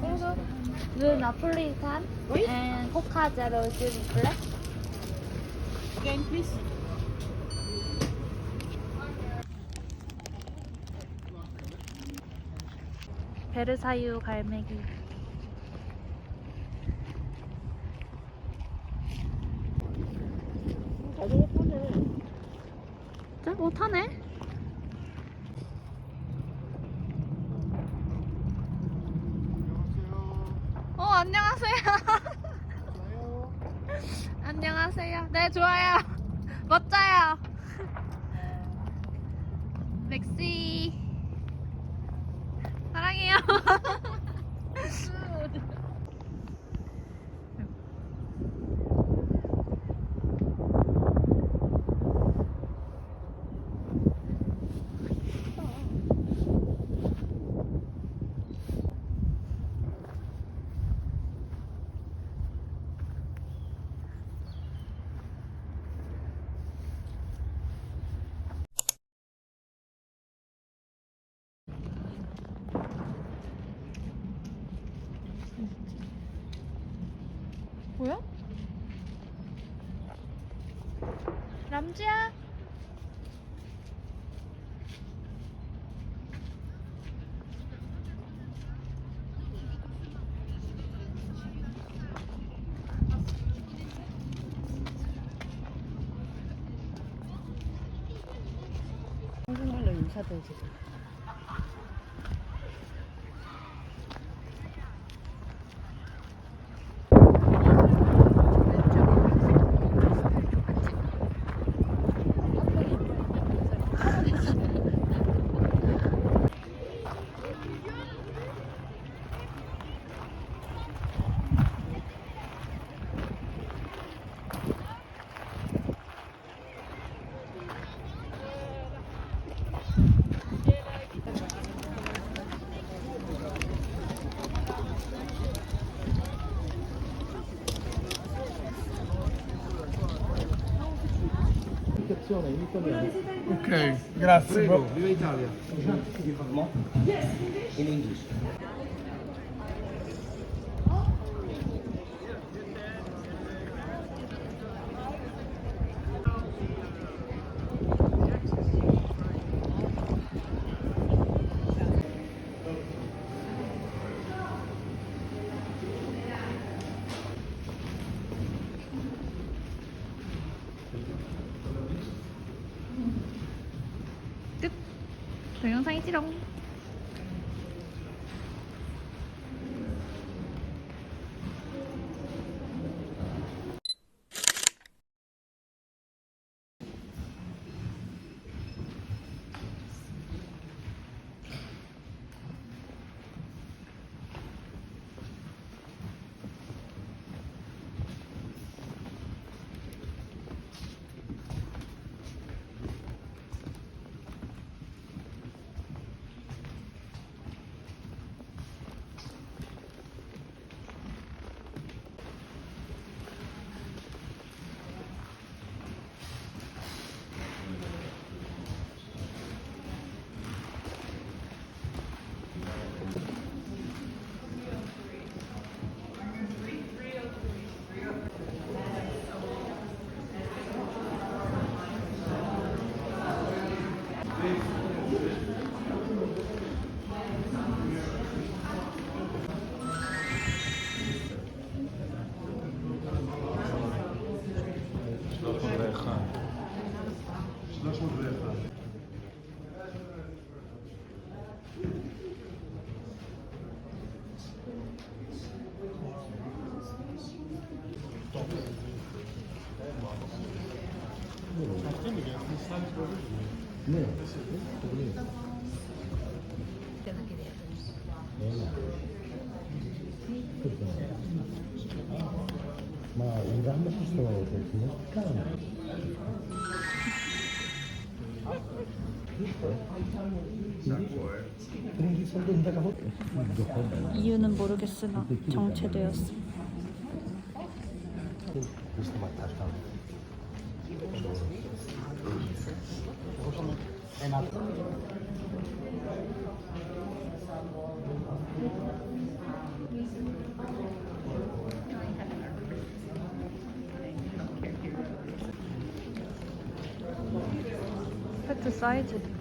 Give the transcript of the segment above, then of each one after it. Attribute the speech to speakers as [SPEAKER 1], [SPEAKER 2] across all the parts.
[SPEAKER 1] 생수 물 나폴리탄 and 코카 제로 줄 블랙
[SPEAKER 2] Again, please.
[SPEAKER 3] 베르사유 갈매기
[SPEAKER 2] 자전거 타네.
[SPEAKER 3] 자, 어 타네 어 안녕하세요 안녕하세요 네 좋아요. 멋져요. 맥시
[SPEAKER 2] 你们下车去。in italiano.
[SPEAKER 4] Ok, grazie.
[SPEAKER 5] Prego, viva Italia. In English.
[SPEAKER 3] нашего жеста. Ne? Problem.
[SPEAKER 4] Demek ki de yapıyoruz. Valla. Ma, uğramışız sonra orada. Kalmış.
[SPEAKER 3] 이유는 모르겠으나 정체되었어.
[SPEAKER 6] decided.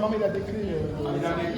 [SPEAKER 6] Maman il a décrit. Euh,
[SPEAKER 3] ah, il a décrit.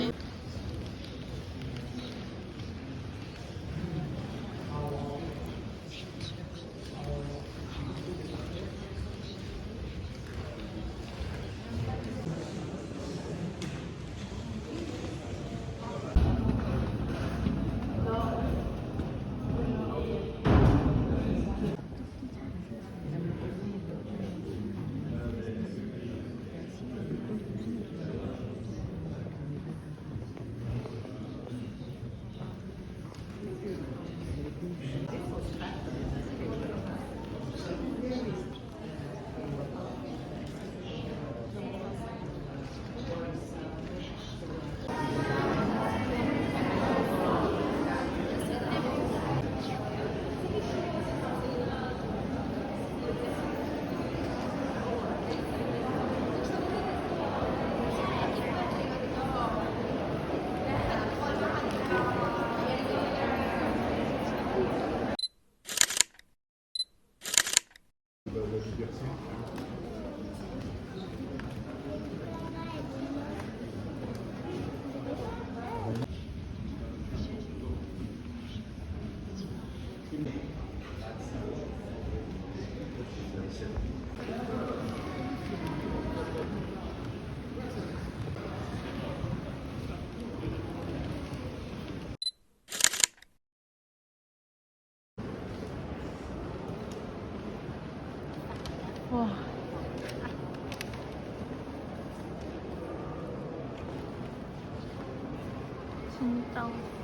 [SPEAKER 3] Bye.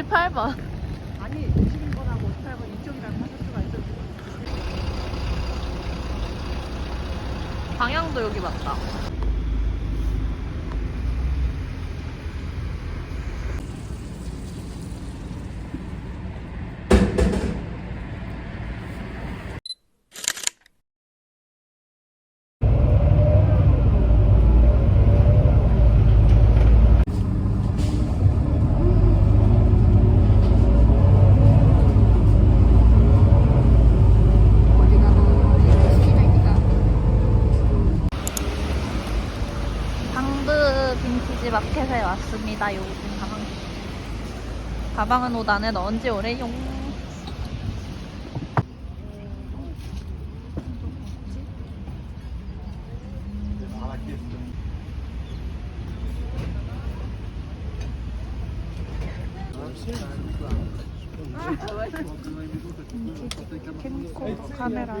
[SPEAKER 3] 58번
[SPEAKER 7] 아니 51번하고 58번 이쪽이랑 하실 수가 있어.
[SPEAKER 3] 방향도 여기 맞다 방브 빈티지 마켓에 왔습니다. 요즘 가방. 가방은 옷 안에 넣은 지 오래용. 카메라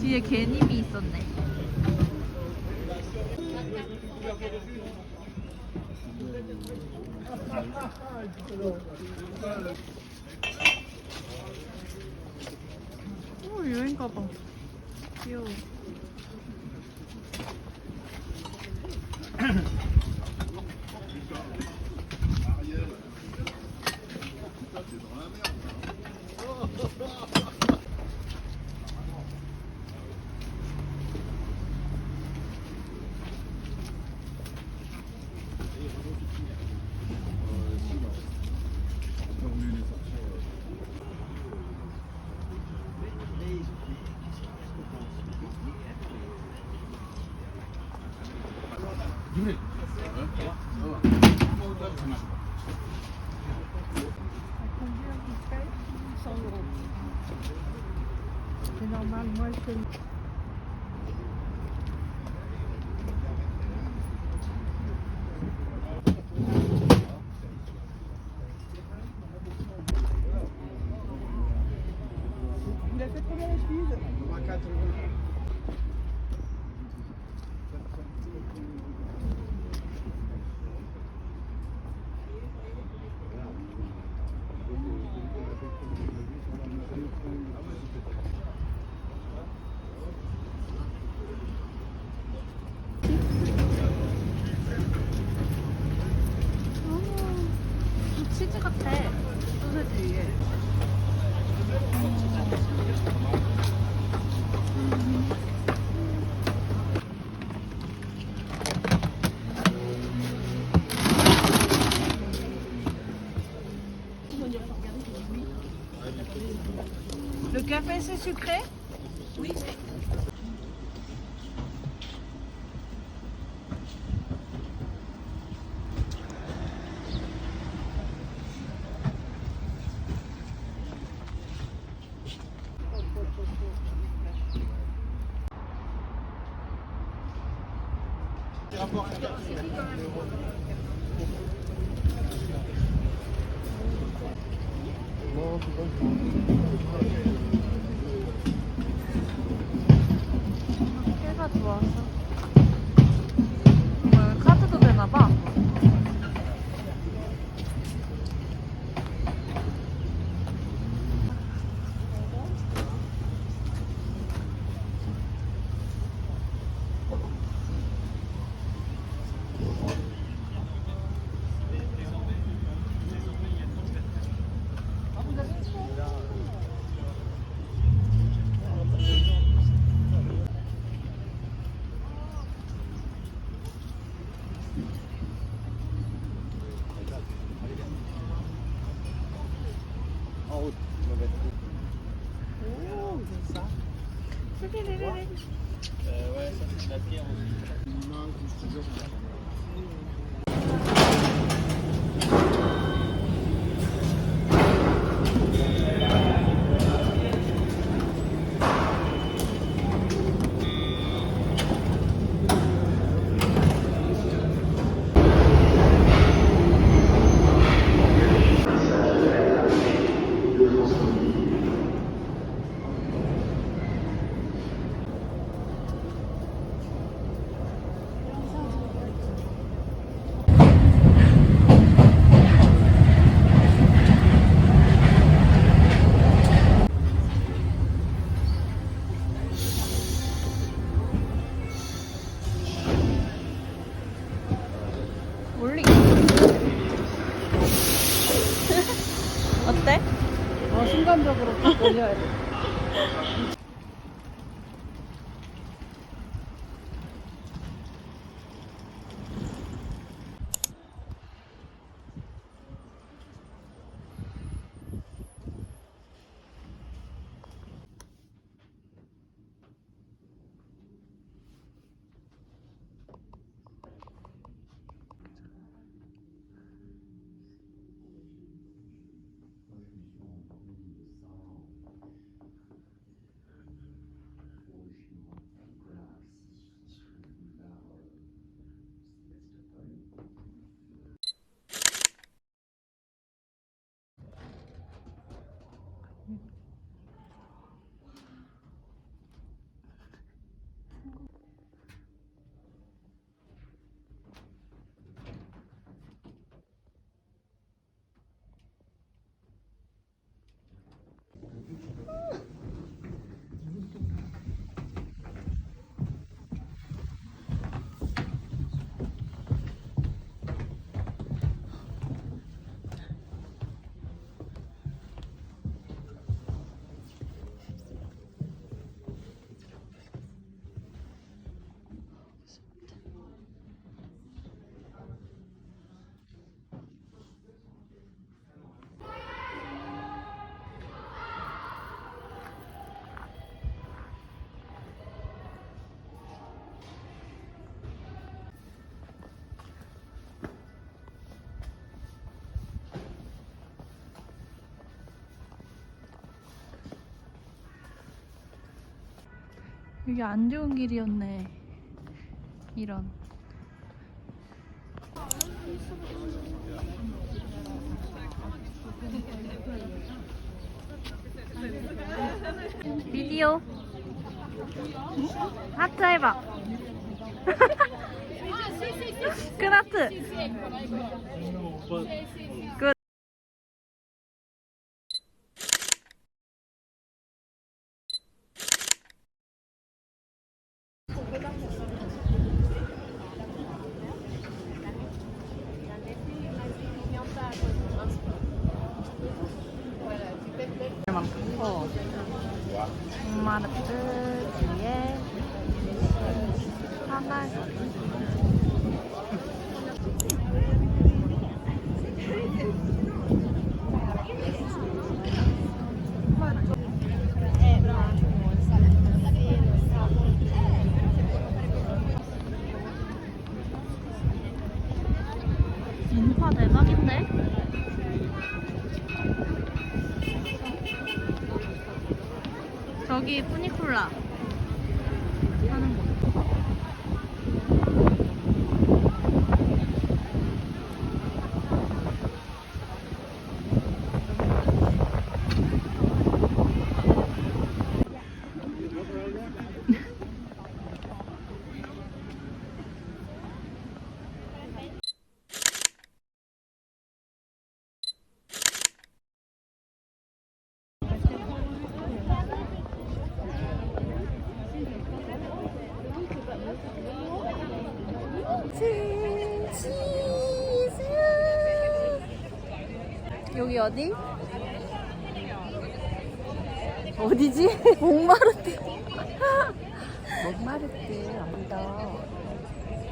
[SPEAKER 3] 뒤에 개님이 있었네. 오 여행 가방. 귀여워. Le café c'est sucré? 해 이게 안 좋은 길이었네. 이런. 비디오. 하트 해봐. 큰 하트. 끝. 여기 어디? 어디지? 목마르대.
[SPEAKER 1] 목마르대 아니다.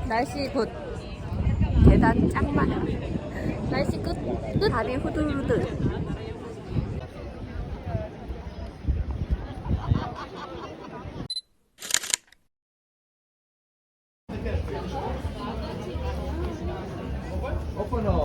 [SPEAKER 3] 날씨 곧
[SPEAKER 1] 계단 짱많아.
[SPEAKER 3] 날씨 끝, 끝.
[SPEAKER 1] 다리 후들후들. 오픈어.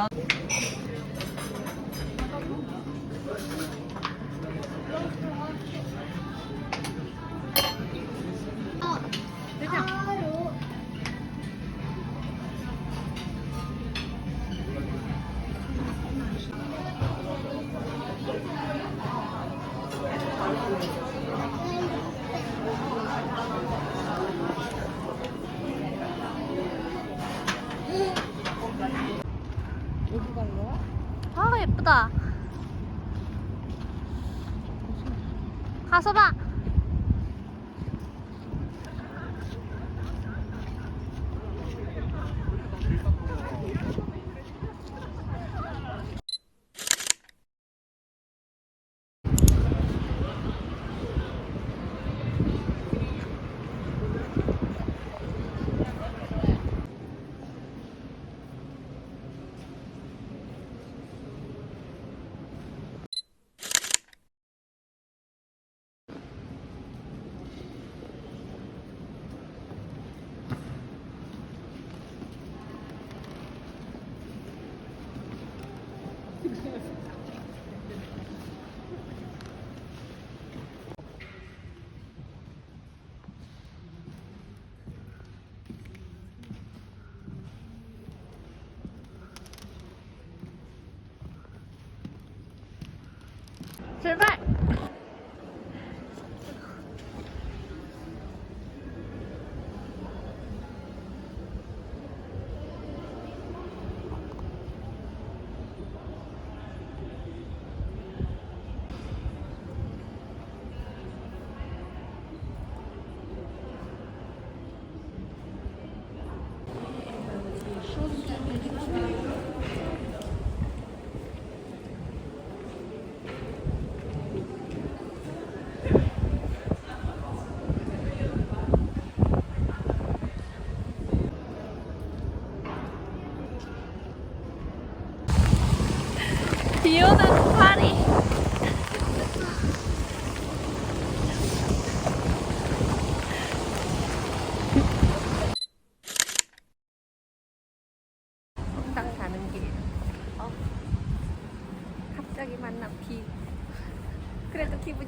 [SPEAKER 1] 나. 说吧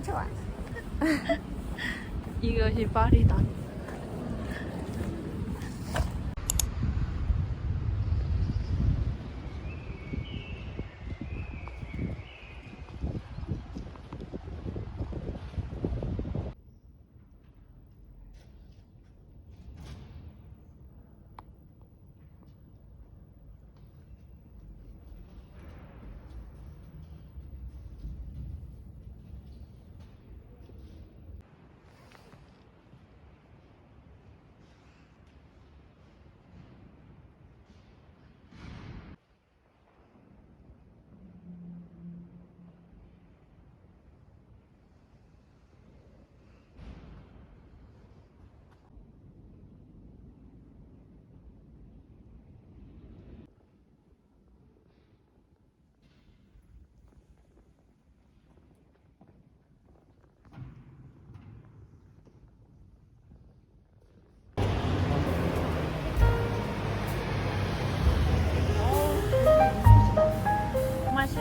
[SPEAKER 1] 좋아.
[SPEAKER 3] 이것이 파리다.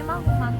[SPEAKER 3] ช่ไหมมัน